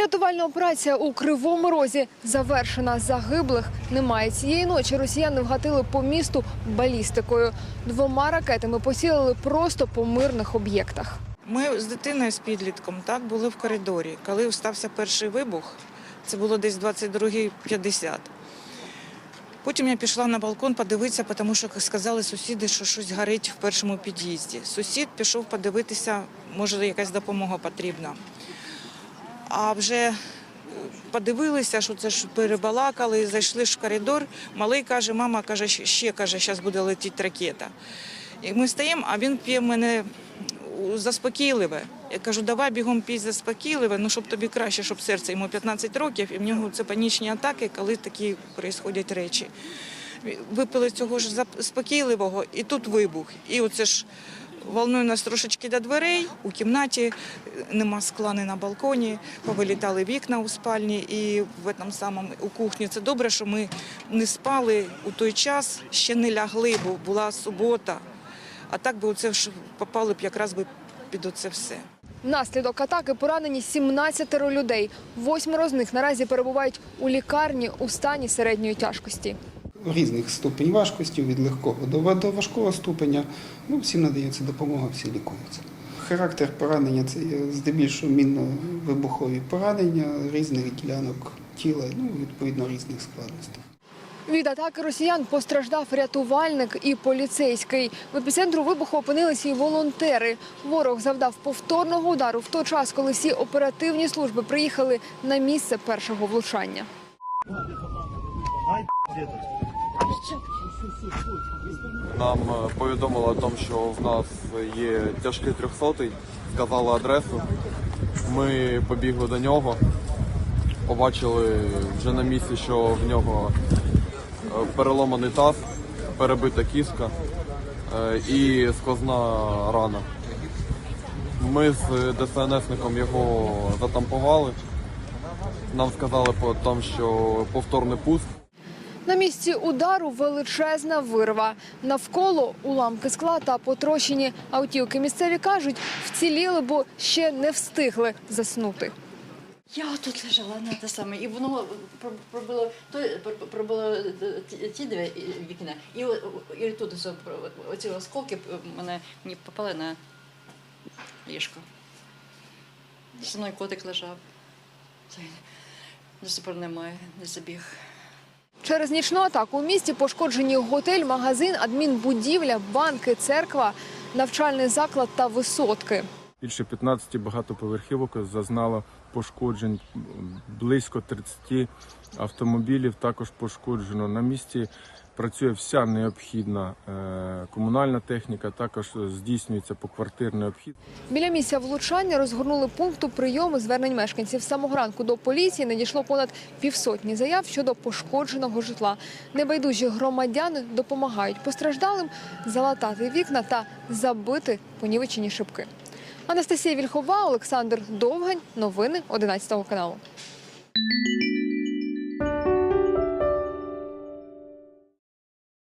Рятувальна операція у Кривому Розі завершена. Загиблих немає. Цієї ночі росіяни вгатили по місту балістикою. Двома ракетами поцілили просто по мирних об'єктах. Ми з дитиною з підлітком так були в коридорі. Коли стався перший вибух, це було десь 22.50. Потім я пішла на балкон подивитися, тому що сказали сусіди, що щось горить в першому під'їзді. Сусід пішов подивитися, може, якась допомога потрібна. А вже подивилися, що це ж перебалакали, зайшли ж в коридор. Малий каже, мама каже, ще каже, зараз буде летіти ракета. І ми стоїмо, а він п'є мене заспокійливе. Я кажу, давай бігом пій заспокійливе, ну щоб тобі краще, щоб серце йому 15 років, і в нього це панічні атаки, коли такі відбуваються речі. Випили цього ж заспокійливого, і тут вибух. І оце ж волнує нас трошечки до дверей. У кімнаті нема скла ні на балконі, повилітали вікна у спальні і в этом самому у кухні. Це добре, що ми не спали у той час, ще не лягли, бо була субота. А так би оце ж попали б якраз би під оце все. Внаслідок атаки поранені 17 людей. Восьмеро з них наразі перебувають у лікарні у стані середньої тяжкості. Різних ступень важкості, від легкого до, важкого ступеня. Ну, всім надається допомога, всі лікуються. Характер поранення це здебільшого мінно-вибухові поранення різних ділянок тіла, ну, відповідно, різних складностей. Від атаки росіян постраждав рятувальник і поліцейський. В епіцентру вибуху опинилися і волонтери. Ворог завдав повторного удару в той час, коли всі оперативні служби приїхали на місце першого влучання. Нам е, повідомили о тому, що в нас є тяжкий трьохсотий, сказали адресу. Ми побігли до нього, побачили вже на місці, що в нього е, переломаний таз, перебита кістка е, і сквозна рана. Ми з ДСНСником його затампували. Нам сказали що повторний пуск. На місці удару величезна вирва. Навколо уламки скла та потрощені автівки. Місцеві кажуть, вціліли, бо ще не встигли заснути. Я тут лежала на те саме, і воно пробило той пробило е, ті- дві вікна, і, і тут оці осколки мене мені попали на ліжко. Зі мною котик лежав. До сих немає, не забіг. Через нічну атаку у місті пошкоджені готель, магазин, адмінбудівля, банки, церква, навчальний заклад та висотки. Більше 15 багатоповерхівок зазнало пошкоджень, близько 30 автомобілів також пошкоджено. На місці працює вся необхідна е, комунальна техніка, також здійснюється поквартирний обхід. Біля місця влучання розгорнули пункту прийому звернень мешканців. Самого ранку до поліції надійшло понад півсотні заяв щодо пошкодженого житла. Небайдужі громадяни допомагають постраждалим залатати вікна та забити понівечені шибки. Анастасія Вільхова, Олександр Довгань. Новини 11 каналу.